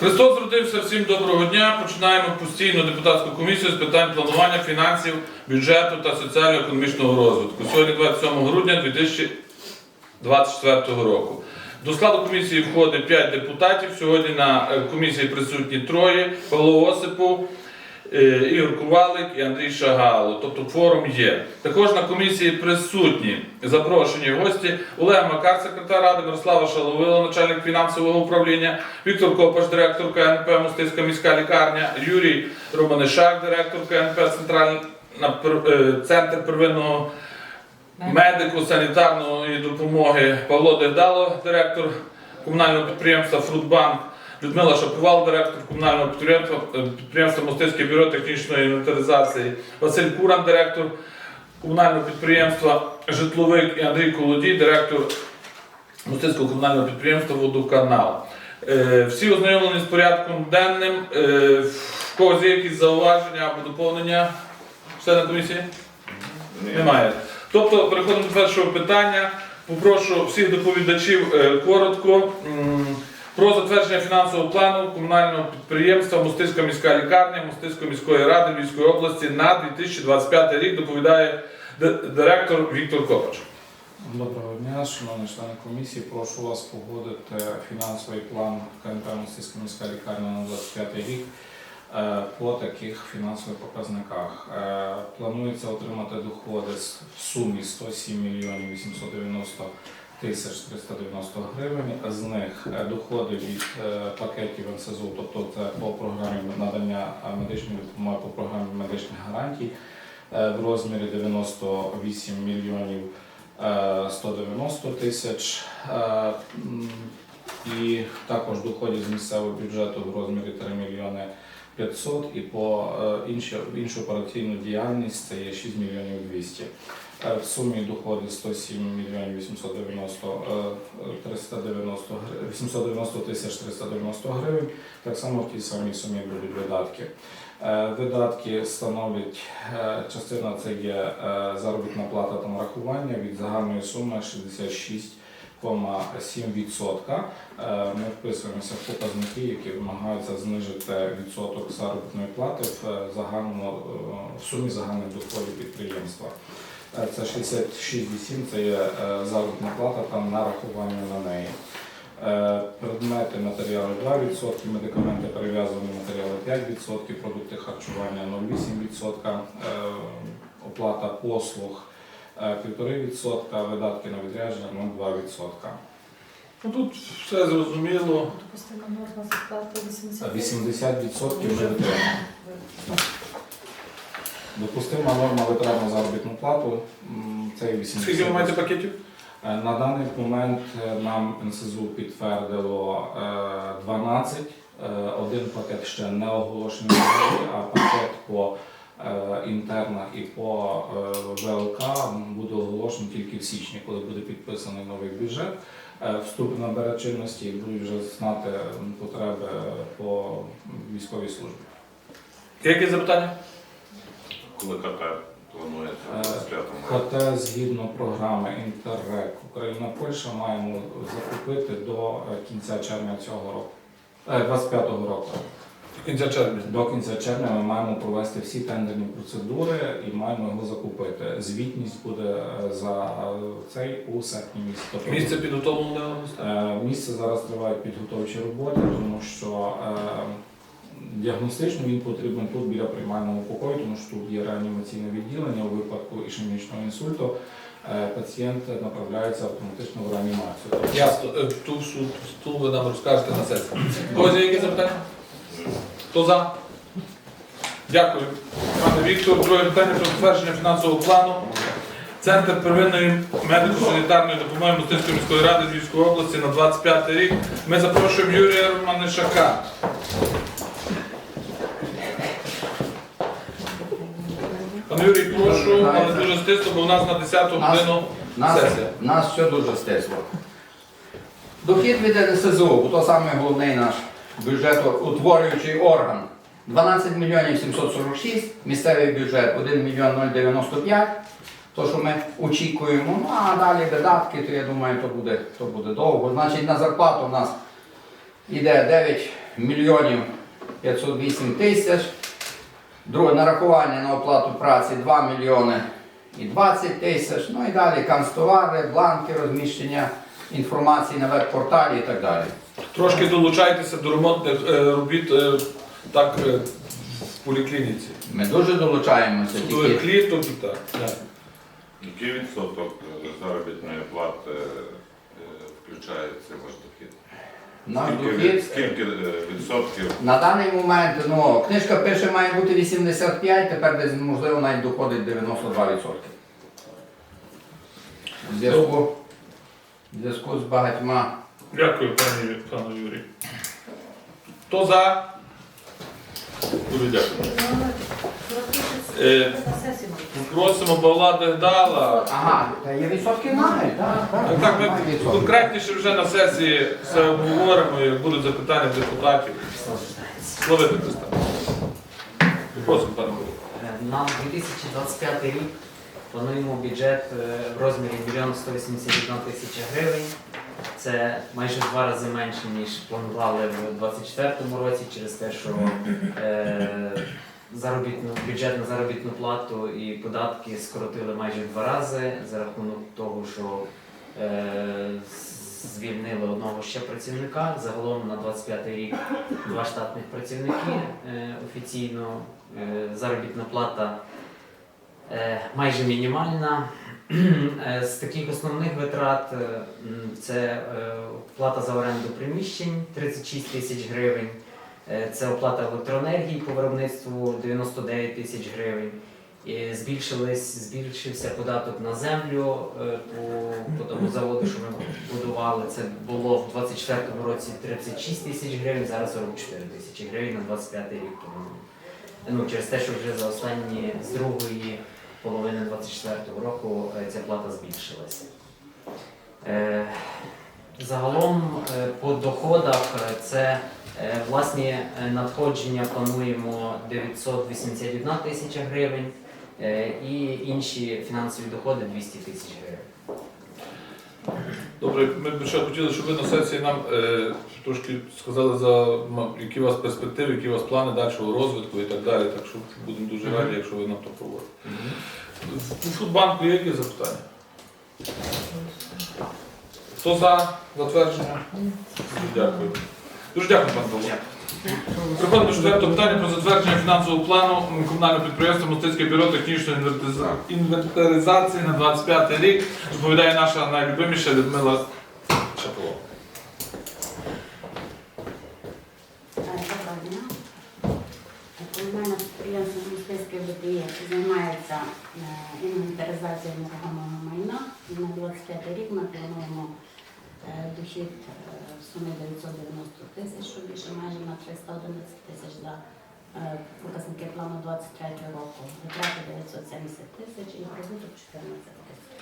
Христос родився всім доброго дня. Починаємо постійну депутатську комісію з питань планування фінансів, бюджету та соціально-економічного розвитку. Сьогодні 27 грудня 2024 року. До складу комісії входить 5 депутатів. Сьогодні на е, комісії присутні троє: Павло Осипов, Ігор Ковалик і Андрій Шагало. Тобто форум є. Також на комісії присутні запрошені гості Олег Макар, секретар ради, Мирослава Шаловила, начальник фінансового управління, Віктор Копаш, директор КНП Мостиська міська лікарня, Юрій Романишак, директор КНП Центральний центр первинного медику санітарної допомоги Павло Дегдало, директор комунального підприємства Фрутбанк, Людмила Шаповал, директор комунального підприємства, е, підприємства Мостиське бюро технічної інвентаризації, Василь Куран, директор комунального підприємства Житловик і Андрій Колодій, директор Мостиського комунального підприємства Водоканал. Е, Всі ознайомлені з порядком денним. Е, В когось є якісь зауваження або доповнення? Члени комісії? Немає. Тобто переходимо до першого питання. Попрошу всіх доповідачів коротко про затвердження фінансового плану комунального підприємства Мостиська міська лікарня Мостиської міської ради Львівської області на 2025 рік доповідає директор Віктор Копач. Доброго дня, шановні члени комісії. Прошу вас погодити фінансовий план КНП Мостиська міська лікарня на 25 рік е, по таких фінансових показниках. Е, Планується отримати доходи в сумі 107 мільйонів 890 тисяч 390 гривень. З них е, доходи від е, пакетів НСЗУ, тобто це по програмі надання е, медичної допомоги по програмі медичних гарантій в розмірі 98 мільйонів е, 190 тисяч. І також доходів з місцевого бюджету в розмірі 3 мільйони 500 і по інші, іншу операційну діяльність це є 6 мільйонів 200. Е, В сумі доходи 107 мільйонів 890, е, 390, 890 тисяч 390 гривень. Так само в тій самій сумі будуть видатки. Е, Видатки становлять е, частина це є е, заробітна плата та нарахування від загальної суми 66,7%. Е, Ми вписуємося в показники, які вимагаються знижити відсоток заробітної плати в е, загальному е, в сумі загальних доходів підприємства. Це 66,7 це є е, заробітна плата та нарахування на неї. Е, Предмети матеріали 2%, медикаменти перев'язані матеріали 5%, продукти харчування 0,8%, е, оплата послуг е, 1,5%, видатки на відрядження 0,2%. Ну, тут все зрозуміло. Допустима норма зарплати 80 80% ми витримуємо. Допустима норма витрат на заробітну плату це 80%. Скільки ви маєте пакетів? Е, На даний момент е, нам НСЗУ підтвердило е, 12. Е, Один пакет ще не оголошений, а пакет по інтернах і по ВЛК буде оголошений тільки в січні, коли буде підписаний новий бюджет. Вступ набере чинності і будуть вже знати потреби по військовій службі. Якісь запитання? Коли КП плануєте Е, в 25 КТ згідно програми Інтеррек Україна Польща маємо закупити до е, кінця червня цього року. Е, 25-го року. До кінця червня. До кінця червня ми маємо провести всі тендерні процедури і маємо його закупити. Звітність буде е, за е, цей у серпні місяці. Тобто, Місце підготовлено для вас? Е, Місце зараз тривають підготовчі роботи, тому що е, діагностично він потрібен тут біля приймального покою, тому що тут є реанімаційне відділення у випадку ішемічного інсульту. е, Пацієнт направляється автоматично в реанімацію. Ясно. Е, Ту ту ви нам розкажете на сесії. Є якісь запитання? Хто за? Дякую. Пане Віктор, друге питання про затвердження фінансового плану. Центр первинної медико-санітарної допомоги Мостиської міської ради Львівської області на 25 рік. Ми запрошуємо Юрія Романишака. Пане Юрій, прошу, але дуже стисло, бо у нас на 10 годину Нас, сесія. нас все дуже стисло. Дохід від НСЗУ, бо то саме головний наш бюджетоутворюючий орган. 12 мільйонів 746, місцевий бюджет 1 мільйон 095, то, що ми очікуємо. Ну а далі видатки, то я думаю, то буде, то буде довго. Значить, на зарплату у нас йде 9 мільйонів 508 тисяч. Друге нарахування на оплату праці 2 мільйони і 20 тисяч. Ну і далі канцтовари, бланки, розміщення інформації на веб-порталі і так далі. Трошки долучайтеся до ремонтних е, робіт е, так е, в поліклініці. Ми дуже долучаємося. Тільки кліток і так. Так. Який відсоток заробітної плати включається в ваш дохід? Наш Скільки, дохід. від- скільки е, відсотків? На даний момент ну, книжка пише має бути 85, тепер десь можливо навіть доходить 92%. В зв'язку, в зв'язку з багатьма. Дякую, пані пану Юрій. Хто за? Дуже дякую. Е. Просимо Павла Дегдала. Ага, та є відсотки навіть, так. Так, так, ми конкретніше вже на сесії все обговоримо, і будуть запитання депутатів. Словити представник. Просимо, пане Голово. На 2025 рік плануємо бюджет е, в розмірі 1 181 тисяча гривень. Це майже в два рази менше, ніж планували в 2024 році, через те, що е, заробітну, бюджет на заробітну плату і податки скоротили майже в два рази за рахунок того, що е, звільнили одного ще працівника. Загалом на 25 рік два штатних працівники е, офіційно. Е, заробітна плата е, майже мінімальна. Е, З таких основних витрат е, це е, плата за оренду приміщень 36 тисяч гривень, це оплата електроенергії по виробництву 99 тисяч гривень. І збільшився податок на землю е, по, по тому заводу, що ми будували. Це було в 24 році 36 тисяч гривень, зараз 44 тисячі гривень на 25 рік. Тому ну, через те, що вже за останні з другої половини 24-го року е, ця плата збільшилася. Е, Загалом е, по доходах е, це е, власні е, надходження плануємо 981 тисяча гривень е, і інші фінансові доходи 200 тисяч гривень. Добре, ми б ще хотіли, щоб ви на сесії нам е, трошки сказали, за які у вас перспективи, які у вас плани дальшого розвитку і так далі. Так що будемо дуже раді, якщо ви нам то проводите. У Фудбанку є які запитання? Хто за затвердження? Дякую. Дуже дякую, пан Павло. Приходимо до четвертого питання про затвердження фінансового плану комунального підприємства Мостицьке бюро технічної інвентаризації на 25 рік. Доповідає наша найлюбиміша Людмила дня. Комунальне підприємство мистецьке БТЄ займається е, інвентаризацією нерухомого майна. На 25 рік ми плануємо е, дохід в сумі 990 тисяч, що більше майже на 311 тисяч за е, показники плану 23 року. Витрати 970 тисяч і прибуток 14 тисяч.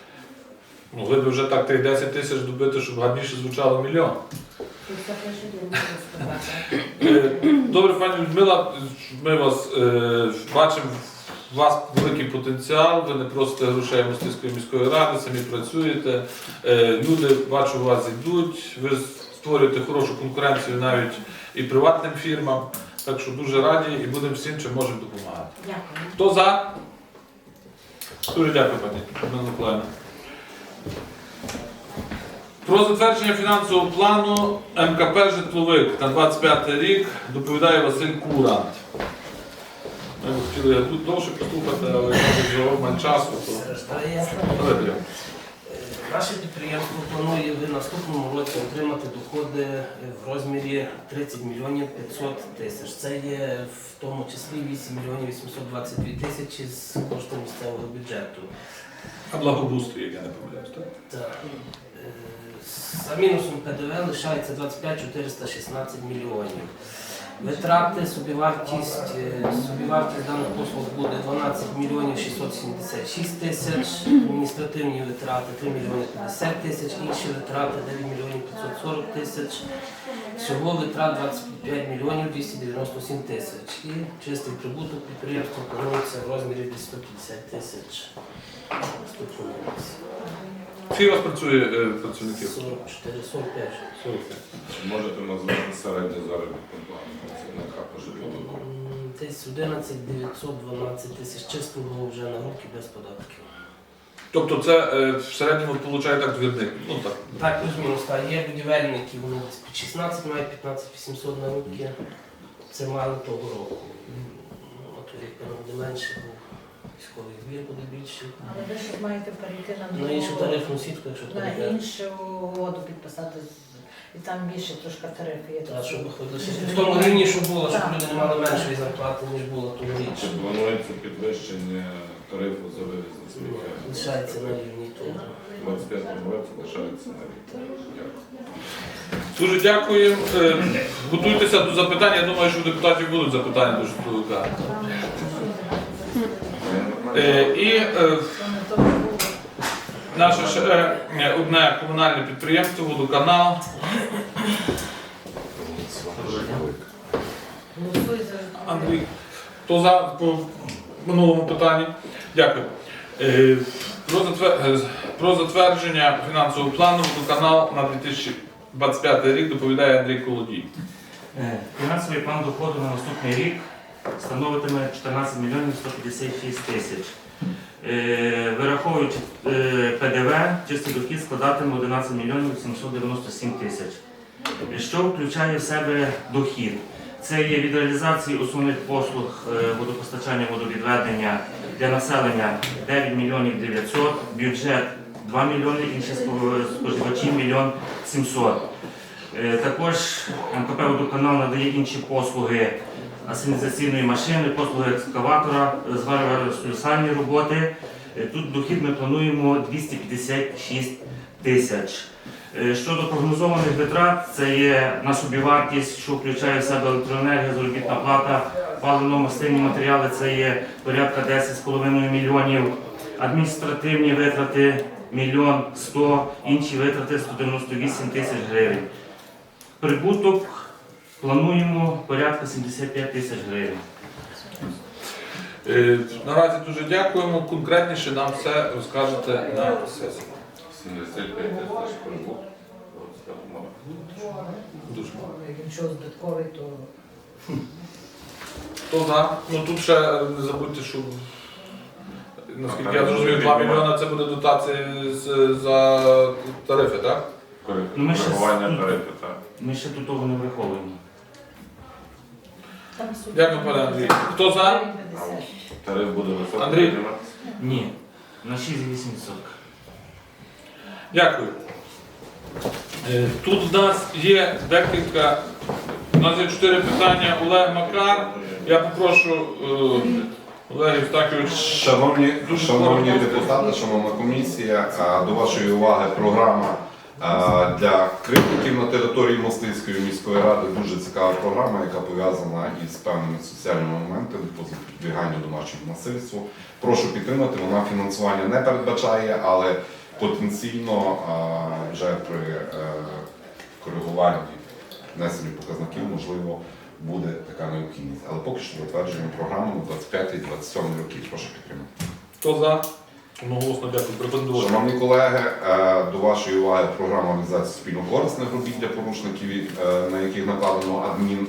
Могли б вже так тих 10 тисяч добити, щоб гарніше звучало мільйон. Е, Добре, пані Людмила, ми вас е, бачимо, у вас великий потенціал, ви не просите грошей Мостиської міської ради, самі працюєте. Е, Люди, бачу, у вас йдуть, ви створюєте хорошу конкуренцію навіть і приватним фірмам. Так що дуже раді і будемо всім, чим можемо допомагати. Дякую. Хто за? Дуже дякую, пані Людмила Миколаївна. Про затвердження фінансового плану МКП «Житловик» на 25 рік доповідає Василь Курант. Ми б хотіли тут довше послухати, але вже обмаль часу, то прямо. Наше підприємство планує в наступному році отримати доходи в розмірі 30 мільйонів 500 тисяч. Це є в тому числі 8 мільйонів 822 тисячі з кошту місцевого бюджету. А благоустрій, як я не помиляюсь, так? Так. Е, За мінусом ПДВ лишається 25 416 мільйонів. Витрати, собівартість, е, собівартість даних послуг буде 12 мільйонів 676 тисяч, адміністративні витрати 3 мільйони 50 тисяч, інші витрати 9 мільйонів 540 тисяч. Всього витрат 25 мільйонів 297 тисяч. І чистий прибуток підприємства планується в розмірі десь 150 тисяч. Скільки у вас працює е, працівників? 44, 45. Чи можете назвати середню заробітну плану працівника по житловому? М, Десь 11 912 тисяч чистого вже на руки без податків. Тобто це е, в середньому виходить так двірник. Ну так. Так, плюс-мінус, так. Є будівельники, вони десь під 16 мають 15 800 на руки. Це мали того року. От рік, менше, бо військовий збір буде більший. Але ви ж маєте перейти на На іншу тарифну сітку, якщо на буде. іншу угоду підписати. з- І там більше трошки тарифи є. Та, щоб виходило. Між В тому рівні, що було, щоб Так. люди не мали меншої зарплати, ніж було тогоріч. Чи планується підвищення тарифу за вивіз на сміття? Лишається на рівні того. У 25 році лишається на рік. Дякую. Дуже дякую. Е, Готуйтеся до запитань. Я думаю, що у депутатів будуть запитання до житловика. Е, І е, наше ще е, одне комунальне підприємство, водоканал. Андрій, хто за по минулому питанні? Дякую. Про, затвер- про затвердження фінансового плану водоканал на 2025 рік доповідає Андрій Колодій. Фінансовий план доходу на наступний рік становитиме 14 мільйонів 156 тисяч. Е, Вираховуючи е, ПДВ, чистий дохід складатиме 11 мільйонів 797 тисяч. Що включає в себе дохід? Це є від реалізації основних послуг е, водопостачання, водовідведення для населення 9 мільйонів 900, бюджет 2 мільйони, інші спо- споживачі мільйон 700. Е, Також МКП «Водоканал» надає інші послуги асенізаційної машини, послуги екскаватора, зварювальні роботи. Е, Тут дохід ми плануємо 256 тисяч. Е, Щодо прогнозованих витрат, це є на собівартість, що включає в себе електроенергія, заробітна плата, паливно-мастильні матеріали, це є порядка 10,5 мільйонів, адміністративні витрати мільйон 100, інші витрати 198 тисяч гривень. Прибуток плануємо порядка 75 тисяч гривень. Е, Наразі дуже дякуємо. Конкретніше нам все розкажете на сесії. 75 тисяч прибутку. Дуже мало. Якщо збитковий, то Хто за? Ну тут ще не забудьте, що наскільки я зрозумів, 2 мільйони це буде дотація з- за тарифи, так? Ну, ми ще Коригування з- так. Ми ще тут того не враховуємо. Дякую, пане Андрій. Хто за? Тариф буде високий. Андрій. Ні, на 6,8%. Дякую. Е, Тут в нас є декілька, у нас є чотири питання. Олег Макар. Я попрошу е, Олег Євстахович. Шановні, шановні депутати, шановна комісія, а, до вашої уваги програма для кривдників на території Мостицької міської ради. Дуже цікава програма, яка пов'язана із певними соціальними моментами по запобіганню домашньому насильству. Прошу підтримати. Вона фінансування не передбачає, але потенційно вже при е, коригуванні внесенню показників можливо буде така необхідність. Але поки що затверджуємо програму на 25-27 роки. Прошу підтримати. Хто за? Одноголосно дякую. Припендувати. Шановні колеги, е, до вашої уваги програма організації спільно-корисних робіт для порушників, е, на яких накладено адмін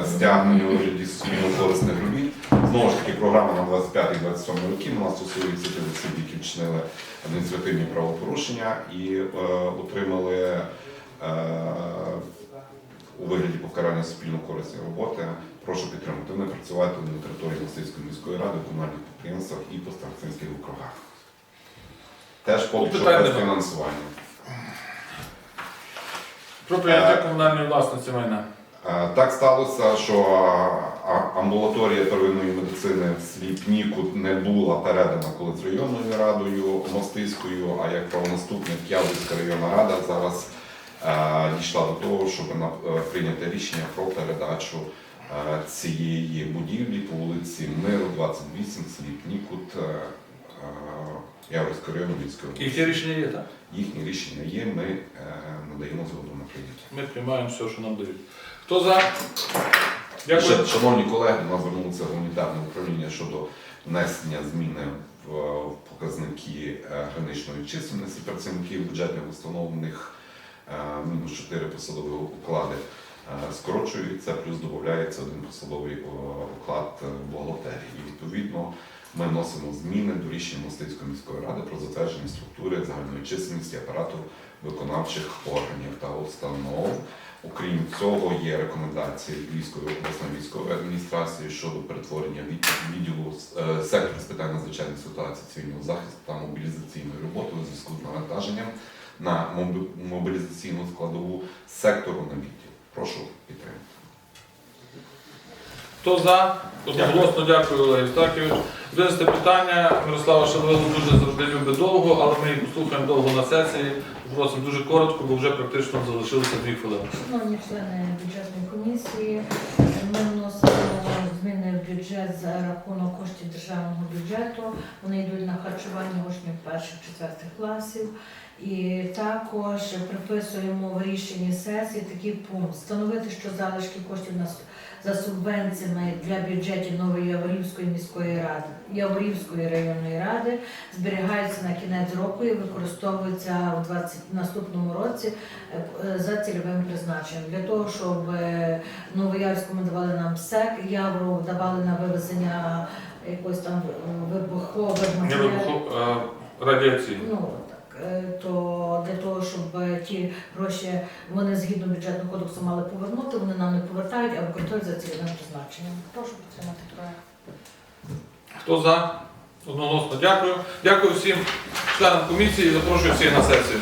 е, стягнення у вигляді спільно-корисних робіт. Знову ж таки, програма на 25-27 роки вона стосується тих осіб, які вчинили адміністративні правопорушення і е, отримали е, у вигляді покарання спільно-корисної роботи. Прошу підтримати. Вони працювати на території Мостицької міської ради, комунальних підприємствах і по старцинських округах. Теж поки що Питань без нема. фінансування. Про прийняття комунальної власності майна. Е, Так сталося, що а, амбулаторія первинної медицини в селі Пнікут не була передана колись районною радою Мостиською, а як правонаступник Явдівська районна рада зараз е, дійшла до того, щоб на- е, прийняти рішення про передачу е, цієї будівлі по вулиці Миру, 28, в селі Пнікут е, е, Яворського району Львівської І області. ті рішення є, так? Їхні рішення є, ми е, надаємо згоду на прийняття. Ми приймаємо все, що нам дають. Хто за? Дякую. Ще, Шановні колеги, до нас звернулося гуманітарне управління щодо внесення зміни в в показники е, граничної чисельності працівників бюджетних установ. У них е, мінус 4 посадові уклади е, скорочуються, плюс додається один посадовий е, уклад е, в бухгалтерії. І відповідно ми вносимо зміни до рішення Мостицької міської ради про затвердження структури загальної чисельності апарату виконавчих органів та установ. Окрім цього, є рекомендації Львівської обласної військової адміністрації щодо перетворення від- відділу е, сектору з питань надзвичайних ситуацій цивільного захисту та мобілізаційної роботи у зв'язку з навантаженням на мобілізаційну складову сектору на відділ. Прошу підтримати. Хто за? Одноголосно дякую, Олег Євстахійович. Винести питання. Мирослава Шалило дуже завжди любить довго, але ми її послухаємо довго на сесії. Просимо дуже коротко, бо вже практично залишилося дві хвилини. Шановні члени бюджетної комісії, ми вносимо зміни в бюджет за рахунок коштів державного бюджету. Вони йдуть на харчування учнів перших четвертих класів. І також приписуємо в рішенні сесії такий пункт встановити, що залишки коштів на за субвенціями для бюджетів Нової Яворівської міської ради, Яворівської районної ради зберігаються на кінець року і використовуються у 20 наступному році е, е, за цільовим призначенням. Для того, щоб е, Новоярському давали нам СЕК, Явру давали на вивезення якось там вибухових матеріалів. радіаційні. Ну то для того, щоб е, ті гроші вони згідно бюджетного кодексу мали повернути, вони нам не повертають, а використовують за цільовим призначенням. Прошу підтримати проект. Хто за? Одноголосно дякую. Дякую всім членам комісії. Запрошую всіх на сесію.